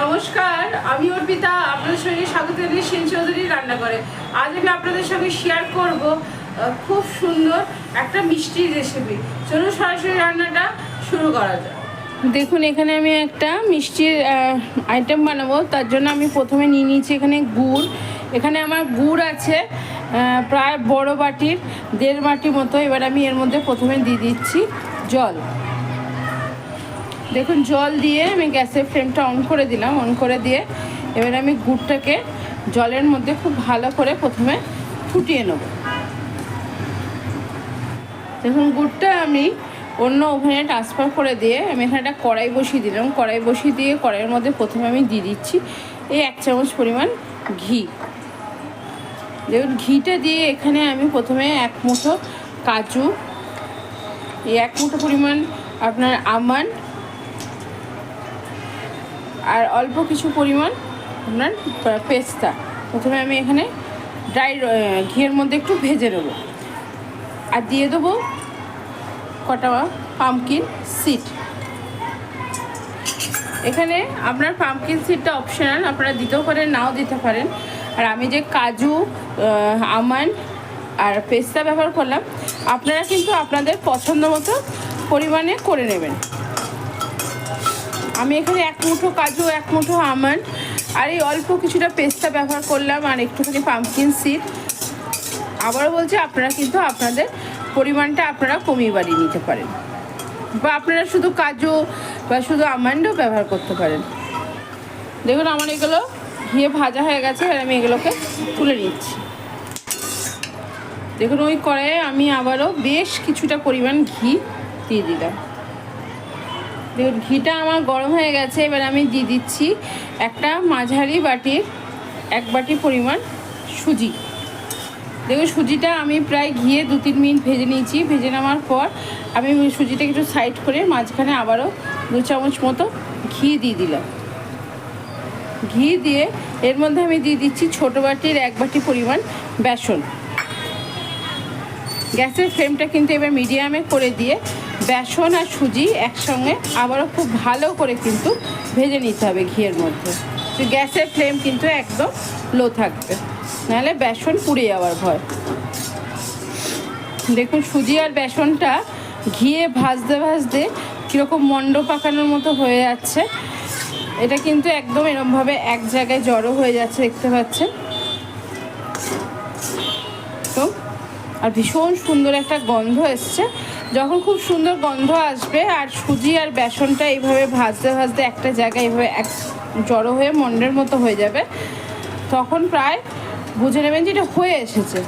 নমস্কার, আমি অর্পিতা, আপনাদের সঙ্গে স্বাগত জানিয়ে সেন চৌধুরী রান্না করে। আজ আমি আপনাদের সঙ্গে শেয়ার করব খুব সুন্দর একটা মিষ্টির রেসিপি চলুন সরাসরি রান্নাটা শুরু করা যাক। দেখুন, এখানে আমি একটা মিষ্টির আইটেম বানাবো। তার জন্য আমি প্রথমে নিয়ে নিয়েছি এখানে গুড়। এখানে আমার গুড় আছে প্রায় বড় বাটির, দেড় বাটি মতো। এবার আমি এর মধ্যে প্রথমে দিয়ে দিচ্ছি জল। দেখুন, জল দিয়ে আমি গ্যাসের ফ্লেমটা অন করে দিলাম অন করে দিয়ে এবার আমি গুড়টাকে জলের মধ্যে খুব ভালো করে প্রথমে ফুটিয়ে নেব। দেখুন, গুড়টা আমি অন্য ওভেনে ট্রান্সফার করে দিয়ে আমি এখানে একটা কড়াই বসিয়ে দিলাম। কড়াই বসিয়ে দিয়ে কড়াইয়ের মধ্যে প্রথমে আমি দিয়ে দিচ্ছি এই এক চামচ পরিমাণ ঘি। দেখুন, ঘিটা দিয়ে এখানে আমি প্রথমে এক মুঠো কাজু, এই এক মুঠো পরিমাণ আপনার আমন্ড আর অল্প কিছু পরিমাণ আপনার পেস্তা। প্রথমে আমি এখানে ড্রাই ঘিয়ের মধ্যে একটু ভেজে নেব। আর দিয়ে দেবো কটা পামকিন সিড এখানে আপনার পামকিন সিডটা অপশনাল আপনারা দিতেও পারেন, নাও দিতে পারেন। আর আমি যে কাজু আমন্ড আর পেস্তা ব্যবহার করলাম, আপনারা কিন্তু আপনাদের পছন্দ মতো পরিমাণে করে নেবেন। আমি এখানে এক মুঠো কাজু, এক মুঠো আমন্ড, আর এই অল্প কিছুটা পেস্তা ব্যবহার করলাম আর একটুখানি পাম্পকিন সিড আবারও বলছি, আপনারা কিন্তু আপনাদের পরিমাণটা আপনারা কমিয়ে বাড়িয়ে নিতে পারেন। বা আপনারা শুধু কাজু বা শুধু আমন্ডও ব্যবহার করতে পারেন। দেখুন, আমার এগুলো ঘিয়ে ভাজা হয়ে গেছে আর আমি এগুলোকে তুলে নিচ্ছি। দেখুন, ওই কড়াইয়ে আমি আবারও বেশ কিছুটা পরিমাণ ঘি দিয়ে দিলাম। ঘিটা আমার গরম হয়ে গেছে, এবার আমি দিয়ে দিচ্ছি একটা মাঝারি বাটির, এক বাটি পরিমাণ সুজি। দেখুন, সুজিটা আমি প্রায় ঘিয়ে দু তিন মিনিট ভেজে নিয়েছি। ভেজে নেওয়ার পর আমি সুজিটা একটু সাইড করে মাঝখানে আবারও দু চামচ মতো ঘি দিয়ে দিলাম। ঘি দিয়ে এর মধ্যে আমি দিয়ে দিচ্ছি ছোটো বাটির এক বাটি পরিমাণ বেসন। গ্যাসের ফ্লেমটা কিন্তু এবার মিডিয়ামে করে দিয়ে বেসন আর সুজি একসঙ্গে আবারও খুব ভালো করে কিন্তু ভেজে নিতে হবে ঘিয়ের মধ্যে। তো গ্যাসের ফ্লেম কিন্তু একদম লো থাকবে। নাহলে বেসন পুড়ে যাওয়ার ভয়। দেখুন, সুজি আর বেসনটা ঘিয়ে ভাজতে ভাজতে কীরকম মণ্ড পাকানোর মতো হয়ে যাচ্ছে। এটা কিন্তু একদম এরমভাবে এক জায়গায় জড়ো হয়ে যাচ্ছে, দেখতে পাচ্ছেন? তো, আর ভীষণ সুন্দর একটা গন্ধ এসছে। যখন খুব সুন্দর গন্ধ আসবে আর সুজি আর বেসনটা এইভাবে ভাজতে ভাজতে একটা জায়গায় এইভাবে এক জড়ো হয়ে মন্ডের মতো হয়ে যাবে, তখন প্রায় বুঝে নেবেন যে এটা হয়ে এসেছে।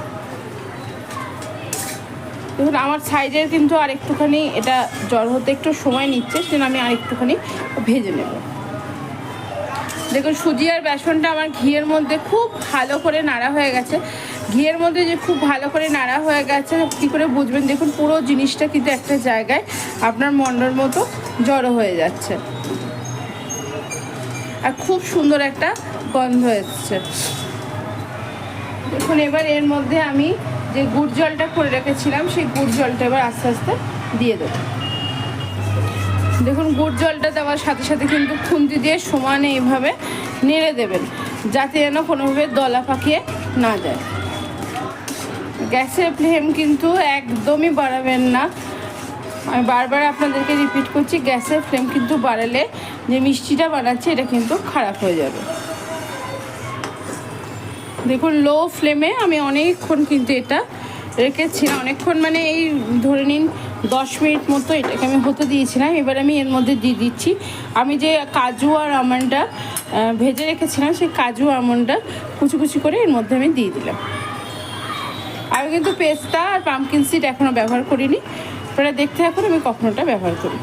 দেখুন, আমার সাইজের কিন্তু আর একটুখানি এটা জল হতে একটু সময় নিচ্ছে, সেজন্য আমি আর একটুখানি ভেজে নেব। দেখুন, সুজি আর বেসনটা আমার ঘিয়ের মধ্যে খুব ভালো করে নাড়া হয়ে গেছে। ঘিয়ের মধ্যে যে খুব ভালো করে নাড়া হয়ে গেছে, কী করে বুঝবেন? দেখুন, পুরো জিনিসটা কিন্তু একটা জায়গায় আপনার মন্ডর মতো জড়ো হয়ে যাচ্ছে। আর খুব সুন্দর একটা গন্ধ এসছে। দেখুন, এবার এর মধ্যে আমি যে গুড় জলটা করে রেখেছিলাম, সেই গুড় জলটা এবার আস্তে আস্তে দিয়ে দেবো। দেখুন, গুড় জলটা দেওয়ার সাথে সাথে কিন্তু খুন্তি দিয়ে সমানে এইভাবে নেড়ে দেবেন, যাতে যেন কোনোভাবে দলা পাকিয়ে না যায়। গ্যাসের ফ্লেম কিন্তু একদমই বাড়াবেন না। আমি বারবার আপনাদেরকে রিপিট করছি, গ্যাসের ফ্লেম কিন্তু বাড়ালে যে মিষ্টিটা বানাচ্ছে এটা কিন্তু খারাপ হয়ে যাবে। দেখুন লো ফ্লেমে আমি অনেকক্ষণ কিন্তু এটা রেখেছিলাম অনেকক্ষণ মানে এই ধরে নিন দশ মিনিট মতো এটাকে আমি হতে দিয়েছিলাম, এবার আমি এর মধ্যে দিয়ে দিচ্ছি। আমি যে কাজু আর আমন্ডটা ভেজে রেখেছিলাম, সেই কাজু আমন্ডটা কুচি কুচি করে এর মধ্যে আমি দিয়ে দিলাম। আমি কিন্তু পেস্তা আর পামকিন সিড এখনও ব্যবহার করিনি। আপনারা দেখতে থাকুন, আমি কখনোটা ব্যবহার করি।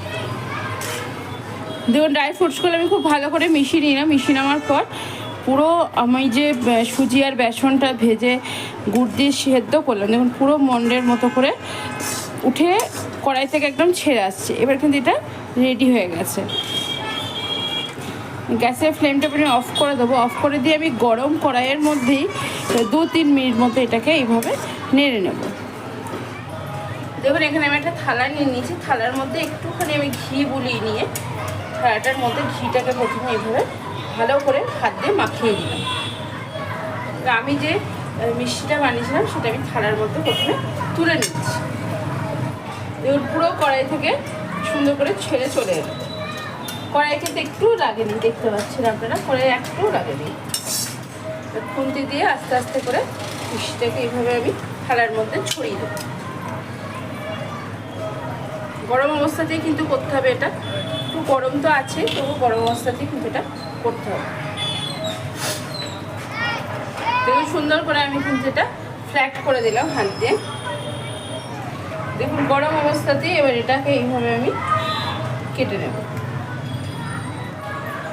দেখুন ড্রাই ফ্রুটসগুলো আমি খুব ভালো করে মিশিয়ে নিলাম। মিশিয়ে নেওয়ার পর পুরো আমি যে সুজি আর বেসনটা ভেজে গুড় দিয়ে সেদ্ধ করলাম, দেখুন, পুরো মন্ডের মতো করে উঠে কড়াই থেকে একদম ছেড়ে আসছে। এবার কিন্তু এটা রেডি হয়ে গেছে। গ্যাসের ফ্লেমটা আমি অফ করে দেবো। অফ করে দিয়ে আমি গরম কড়াইয়ের মধ্যেই দু তিন মিনিট মতো এটাকে এইভাবে নেড়ে নেব। দেখুন, এখানে আমি একটা থালা নিয়ে নিয়েছি। থালার মধ্যে একটুখানি আমি ঘি বুলিয়ে নিয়ে থালাটার মধ্যে ঘিটাকে প্রথমে এইভাবে ভালো করে হাত দিয়ে মাখিয়ে দিলাম আমি যে মিষ্টিটা বানিয়েছিলাম, সেটা আমি থালার মধ্যে প্রথমে তুলে নিচ্ছি। এবার পুরো কড়াই থেকে সুন্দর করে ছেড়ে চলে এলো কড়াই কিন্তু একটু লাগেনি, দেখতে পাচ্ছেন আপনারা, কড়াই একটু লাগেনি। খুন্তি দিয়ে আস্তে আস্তে করে মিষ্টিটাকে এইভাবে আমি থালার মধ্যে ছড়িয়ে দেবো। গরম অবস্থাতেই কিন্তু করতে হবে এটা। একটু গরম তো আছে, তবু গরম অবস্থাতেই কিন্তু এটা করতে হবে। দেখুন, সুন্দর করে আমি কিন্তু এটা ফ্ল্যাট করে দিলাম হাত দিয়ে। দেখুন, গরম অবস্থাতেই এবার এটাকে এইভাবে আমি কেটে নেব।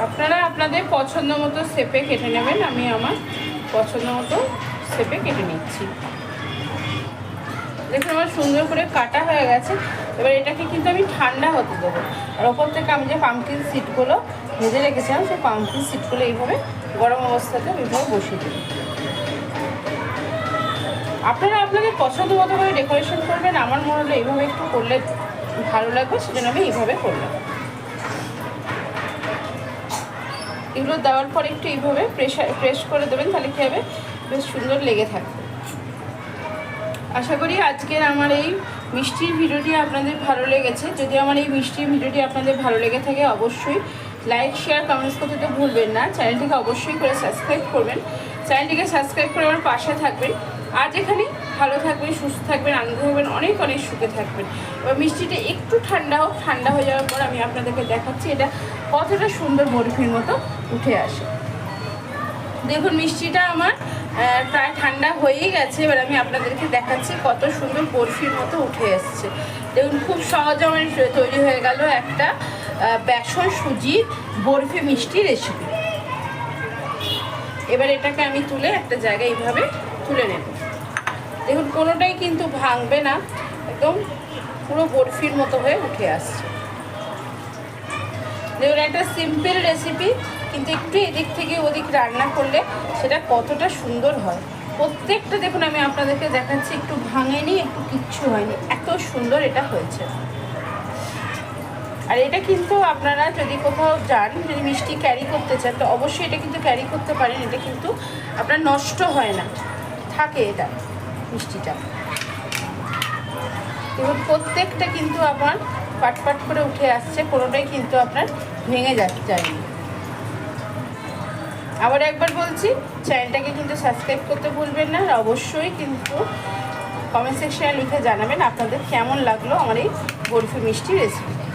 আপনারা আপনাদের পছন্দ মতো শেপে কেটে নেবেন, আমি আমার পছন্দ মতো শেপে কেটে নিচ্ছি। দেখুন, আমার সুন্দর করে কাটা হয়ে গেছে। এবার এটাকে কিন্তু আমি ঠান্ডা হতে দেবো। আর ওপর থেকে আমি যে পাম্পকিন সিটগুলো ভেজে রেখেছিলাম, সেই পাম্পকিন সিটগুলো এইভাবে গরম অবস্থাতে এইভাবে বসিয়ে দেবো আপনারা আপনাদের পছন্দ মতো করে ডেকোরেশন করবেন। আমার মনে হলো এইভাবে একটু করলে ভালো লাগবে, সেজন্য আমি এইভাবে করলাম। এগুলো দেওয়ার পর একটু এইভাবে প্রেশার প্রেস করে দেবেন, তাহলে কী হবে? বেশ সুন্দর লেগে থাকবে। আশা করি আজকের আমার এই মিষ্টির ভিডিওটি আপনাদের ভালো লেগেছে। যদি আমার এই মিষ্টির ভিডিওটি আপনাদের ভালো লেগে থাকে, অবশ্যই লাইক শেয়ার কমেন্টস করতে তো ভুলবেন না। চ্যানেলটিকে অবশ্যই করে সাবস্ক্রাইব করবেন। চ্যানেলটিকে সাবস্ক্রাইব করে আমার পাশে থাকবেন। আজ এখানে ভালো থাকবেন, সুস্থ থাকবেন, আনন্দ থাকবেন, অনেক অনেক সুখে থাকবেন। এবার মিষ্টিটা একটু ঠান্ডা হোক, ঠান্ডা হয়ে যাওয়ার পর আমি আপনাদেরকে দেখাচ্ছি, এটা কতটা সুন্দর বরফির মতো উঠে আসে। দেখুন মিষ্টিটা আমার প্রায় ঠান্ডা হয়েই গেছে, এবার আমি আপনাদেরকে দেখাচ্ছি কত সুন্দর বরফির মতো উঠে এসছে। দেখুন, খুব সহজে আমার তৈরি হয়ে গেল একটা বেসন সুজির বরফি মিষ্টি রেসিপি এবার এটাকে আমি তুলে একটা জায়গায় এইভাবে তুলে নেব। দেখুন, কোনোটাই কিন্তু ভাঙবে না, একদম পুরো বরফির মতো হয়ে উঠে আসছে। দেখুন, একটা সিম্পল রেসিপি কিন্তু একটু এদিক থেকে ওদিক রান্না করলে সেটা কতটা সুন্দর হয়। প্রত্যেকটা দেখুন, আমি আপনাদেরকে দেখাচ্ছি, একটু ভাঙেনি, একটু কিচ্ছু হয়নি। এত সুন্দর এটা হয়েছে। আর এটা কিন্তু আপনারা যদি কোথাও যান, যদি মিষ্টি ক্যারি করতে চান, তো অবশ্যই এটা কিন্তু ক্যারি করতে পারেন। এটা কিন্তু আপনার নষ্ট হয় না। থাকে এটা মিষ্টিটা। এবং প্রত্যেকটা কিন্তু আমার পাট পাট করে উঠে আসছে, কোনোটাই কিন্তু আপনার ভেঙে যাচ্ছে। আবার একবার বলছি চ্যানেলটাকে কিন্তু সাবস্ক্রাইব করতে ভুলবেন না অবশ্যই কিন্তু কমেন্ট সেকশানে লিখে জানাবেন আপনাদের কেমন লাগল আমার এই বরফি মিষ্টি রেসিপি